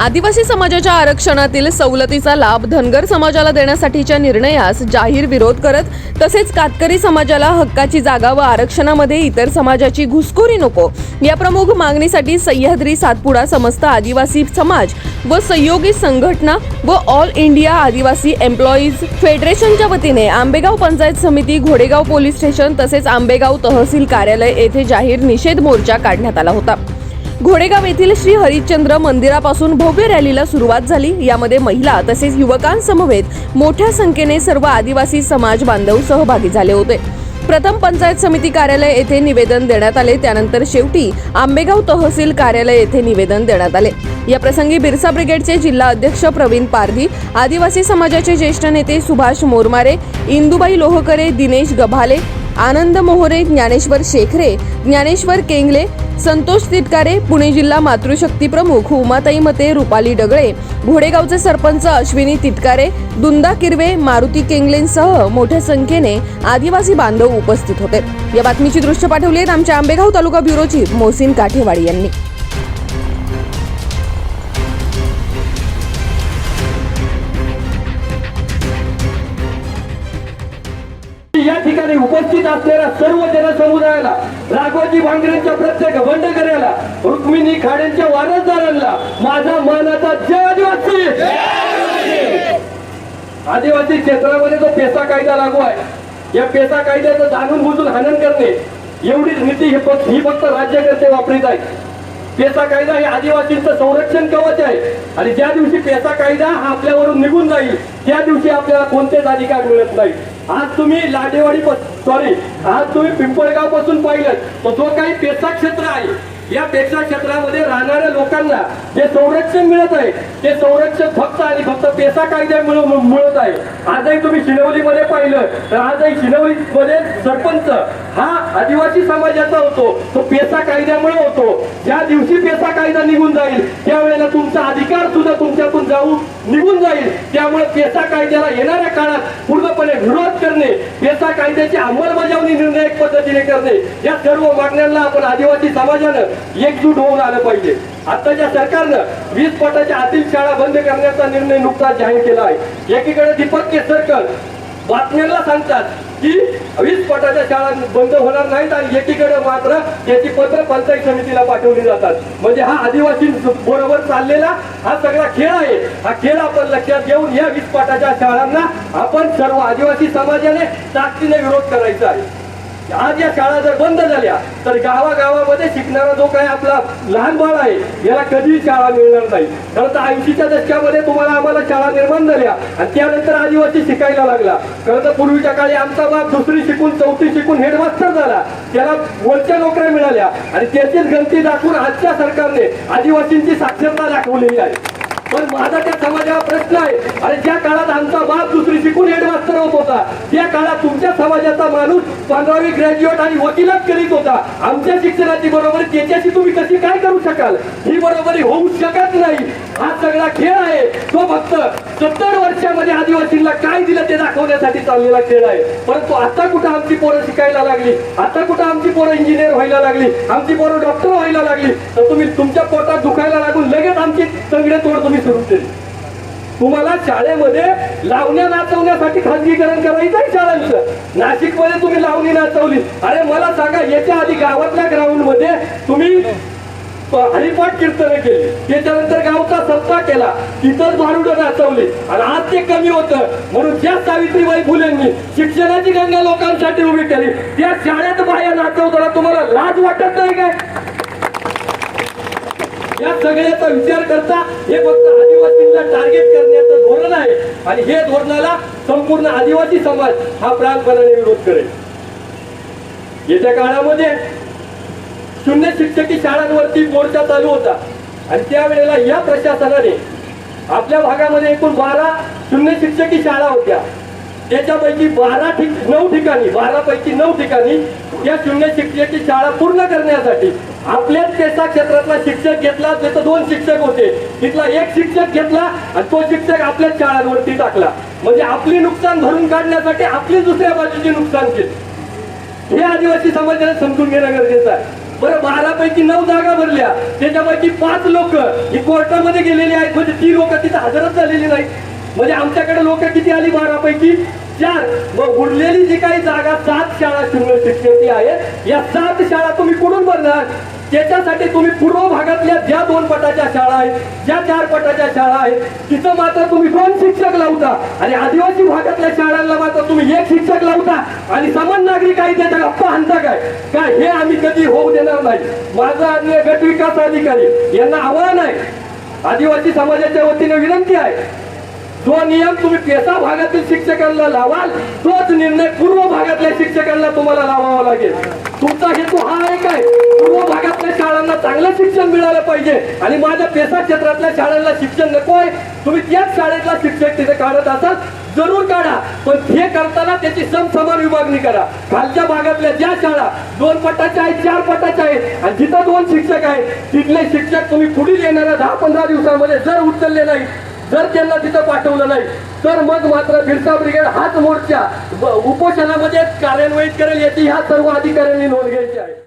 आदिवासी समाजाच्या आरक्षणातील सवलतीचा लाभ धनगर समाजाला देण्यासाठीच्या निर्णयास जाहीर विरोध करत तसेच कातकरी समाजाला हक्काची जागा व आरक्षणामध्ये इतर समाजाची घुसखोरी नको. या प्रमुख मागणीसाठी सह्याद्री सातपुडा समस्त आदिवासी समाज व सहयोगी संघटना व ऑल इंडिया आदिवासी एम्प्लॉईज फेडरेशनच्या वतीने आंबेगाव पंचायत समिती घोडेगाव पोलीस स्टेशन तसेच आंबेगाव तहसील कार्यालय येथे जाहीर निषेध मोर्चा काढण्यात आला होता. घोडेगाव येथील श्री हरिश्चंद्र मंदिरापासून भव्य रॅलीला सुरुवात झाली. यामध्ये महिला तसेच युवकांसमवेत मोठ्या संख्येने सर्व आदिवासी समाज बांधव सहभागी झाले होते. प्रथम पंचायत समिती कार्यालय येथे निवेदन देण्यात आले. त्यानंतर शेवटी आंबेगाव तहसील कार्यालय येथे निवेदन देण्यात आले. या प्रसंगी बिरसा ब्रिगेडचे जिल्हा अध्यक्ष प्रवीण पारधी आदिवासी समाजाचे ज्येष्ठ नेते सुभाष मोरमारे इंदुबाई लोहकरे दिनेश गभाले आनंद मोहरे ज्ञानेश्वर शेखरे ज्ञानेश्वर केंगले संतोष तिटकारे पुणे जिल्हा मातृशक्ती प्रमुख उमाताई मते रुपाली डगळे घोडेगावचे सरपंच अश्विनी तिटकारे दुंदा किरवे मारुती केंगलेंसह मोठ्या संख्येने आदिवासी बांधव उपस्थित होते. या बातमीची दृश्य पाठवली आहेत आमच्या आंबेगाव तालुका ब्युरोची मोहसिन काठेवाडी यांनी. या ठिकाणी उपस्थित असलेल्या सर्व जनसमुदायाला राघोजी भांगरेंच्या प्रत्येक बंडकऱ्याला रुक्मिणी खाड्यांच्या वारसदारांना माझा मानाचा जय आदिवासी! आदिवासी! क्षेत्रामध्ये जो पेसा कायदा लागू आहे या पेसा कायद्याचं जाणून बुजून हनन करणे एवढीच नीती ही फक्त ही फक्त राज्यकर्ते वापरीत आहे पेसा कायदा हे आदिवासींचं संरक्षण कवच आहे. आणि ज्या दिवशी पेसा कायदा हा आपल्यावरून निघून जाईल त्या दिवशी आपल्याला कोणतेच अधिकार मिळत नाही आज तुम्ही लाडेवाडी सॉरी आज तुम्ही पिंपळगावपासून पाहिलं तर जो काही पेसा क्षेत्र आहे या पेसा क्षेत्रामध्ये राहणाऱ्या लोकांना जे संरक्षण मिळत आहे ते संरक्षण फक्त आणि फक्त पेसा कायद्यामुळे मिळत आहे. आजही तुम्ही शिनवलीमध्ये पाहिलं तर आजही शिनवलीमध्ये सरपंच हा आदिवासी समाजाचा होतो तो पेसा कायद्यामुळे होतो. ज्या दिवशी पेसा कायदा निघून जाईल त्यावेळेला तुमचा अधिकार सुद्धा तुमच्यातून जाऊ निघून जाईल. त्यामुळे पेसा कायद्याला येणाऱ्या काळात पूर्णपणे विरोध करणे पेसा कायद्याची अंमलबजावणी निर्णायक पद्धतीने करणे या सर्व मागण्यांना आपण आदिवासी समाजानं एकजूट होऊन आलं पाहिजे. आताच्या सरकारनं वीस पटाच्या आतील शाळा बंद करण्याचा निर्णय नुकताच जाहीर केला आहे. एकीकडे दीपक केसरकर बातम्यांना सांगतात की वीस पटाच्या शाळा बंद होणार नाहीत आणि एकीकडे मात्र याची पत्र पंचायत समितीला पाठवली जातात. म्हणजे हा आदिवासी बरोबर चाललेला हा सगळा खेळ आहे. हा खेळ आपण लक्षात घेऊन या वीस पटाच्या शाळांना आपण सर्व आदिवासी समाजाने ताकदीने विरोध करायचा आहे. आज या शाळा जर बंद झाल्या तर गावागावामध्ये शिकणारा जो काही आपला लहान बाळ आहे याला कधीही शाळा मिळणार नाही. खरं तर ऐंशीच्या दशकामध्ये तुम्हाला आम्हाला शाळा निर्माण झाल्या आणि त्यानंतर आदिवासी शिकायला लागला. खरं तर पूर्वीच्या काळी आमचा बाप दुसरी शिकून चौथी शिकून हेडमास्टर झाला. त्याला वरच्या नोकऱ्या मिळाल्या आणि त्याचीच गणती दाखवून आजच्या सरकारने आदिवासींची साक्षरता दाखवलेली आहे. पण माझा त्या समाजावर प्रश्न आहे. आणि ज्या काळात आमचा बाप दुसरी शिकून हेडमास्टर होत होता त्या काळात तुमच्या समाजाचा माणूस पंधरावी ग्रॅज्युएट आणि वकिलच करीत होता. आमच्या शिक्षणाची बरोबरी त्याच्याशी तुम्ही कशी काय करू शकाल? ही बरोबरी होऊ शकत नाही. हा सगळा खेळ आहे. तो फक्त सत्तर वर्षामध्ये आदिवासींना काय दिलं ते दाखवण्यासाठी चाललेला खेळ आहे. परंतु आता कुठं आमची पोरं शिकायला लागली? आता कुठं आमची पोरं इंजिनियर व्हायला लागली? आमची पोरं डॉक्टर व्हायला लागली? तर तुम्ही तुमच्या पोटात दुखायला लागून लगेच आमची तंगडे तोड तुम्ही सुरू केली तुम्हाला शाळेमध्ये लावण्या नाचवण्यासाठी खाजगीकरण करायचं आहे शाळांचं. नाशिकमध्ये तुम्ही लावणी नाचवली. अरे मला सांगा याच्या आधी गावातल्या ग्राउंडमध्ये तुम्ही हरिपाठ कीर्तन केली. त्याच्यानंतर गावचा सत्ता केला. तिथं भारुड नाचवली. आणि आज ते कमी होतं. म्हणून ज्या सावित्रीबाई फुलेंनी शिक्षणाची गंगा लोकांसाठी उभी केली त्या शाळेत बाया नाचवताना तुम्हाला लाज वाटत नाही काय? या सगळ्याचा विचार करता हे फक्त आदिवासींना टार्गेट करण्याचं धोरण आहे. आणि हे धोरणाला संपूर्ण आदिवासी समाज हा प्राणपणाने विरोध करेल. येत्या काळामध्ये शून्य शिक्षकी शाळांवरती मोर्चा चालू होता. आणि त्यावेळेला या प्रशासनाने आपल्या भागामध्ये एकूण बारा शून्य शिक्षकी शाळा होत्या. त्याच्यापैकी बारा ठिक नऊ ठिकाणी बारा पैकी नऊ ठिकाणी या शून्य शिक्षकी शाळा पूर्ण करण्यासाठी आपल्याच पेसा क्षेत्रातला शिक्षक घेतला तिथं दोन शिक्षक होते. तिथला एक शिक्षक घेतला आणि तो शिक्षक आपल्याच शाळांवरती टाकला. म्हणजे आपली नुकसान भरून काढण्यासाठी आपली दुसऱ्या बाजूची नुकसान केली. हे आदिवासी समाजाला समजून घेणं गरजेचं आहे. बरं बारापैकी नऊ जागा भरल्या. त्याच्यापैकी पाच लोक ही कोर्टामध्ये गेलेली आहेत. म्हणजे ती लोक तिथं हजरच झालेली नाही म्हणजे आमच्याकडे लोक किती आली बारापैकी? चार. मग उरलेली जी काही जागा सात शाळा शून्य शिक्षक आहेत या सात शाळा तुम्ही कुठून भरणार? त्याच्यासाठी तुम्ही पूर्व भागातल्या ज्या दोन पटाच्या शाळा आहेत ज्या चार पटाच्या शाळा आहेत तिथं मात्र तुम्ही दोन शिक्षक लावता. आणि आदिवासी भागातल्या शाळांना मात्र तुम्ही एक शिक्षक लावता. आणि समान नागरिक आहे त्याच्या गप्पा आणता काय काय हे आम्ही कधी होऊ देणार नाही. माझा आणि गट विकास अधिकारी यांना आव्हान आहे. आदिवासी समाजाच्या वतीने विनंती आहे. जो नियम तुम्ही पेसा भागातील शिक्षकांना लावाल तोच निर्णय पूर्व भागातल्या शिक्षकांना तुम्हाला लावावा लागेल. तुमचा हेतू हा पाहिजे. आणि माझ्या पेसा क्षेत्रातल्या शाळांना शिक्षण आहे. तुम्ही त्याच शाळेतला शिक्षक तिथे काढत असाल जरूर काढा. पण हे करताना त्याची समसमान विभागणी करा. खालच्या भागातल्या ज्या शाळा दोन पटाच्या आहेत चार पटाच्या आहेत आणि जिथं दोन शिक्षक आहेत. तिथले शिक्षक तुम्ही पुढील येणाऱ्या दहा पंधरा दिवसामध्ये जर उचलले नाही जर त्यांना तिथं पाठवलं नाही तर मग मात्र बिरसा ब्रिगेड हाच मोर्चा उपोषणामध्ये कार्यान्वित करेल याची ह्या सर्व अधिकाऱ्यांनी नोंद घ्यायची आहे.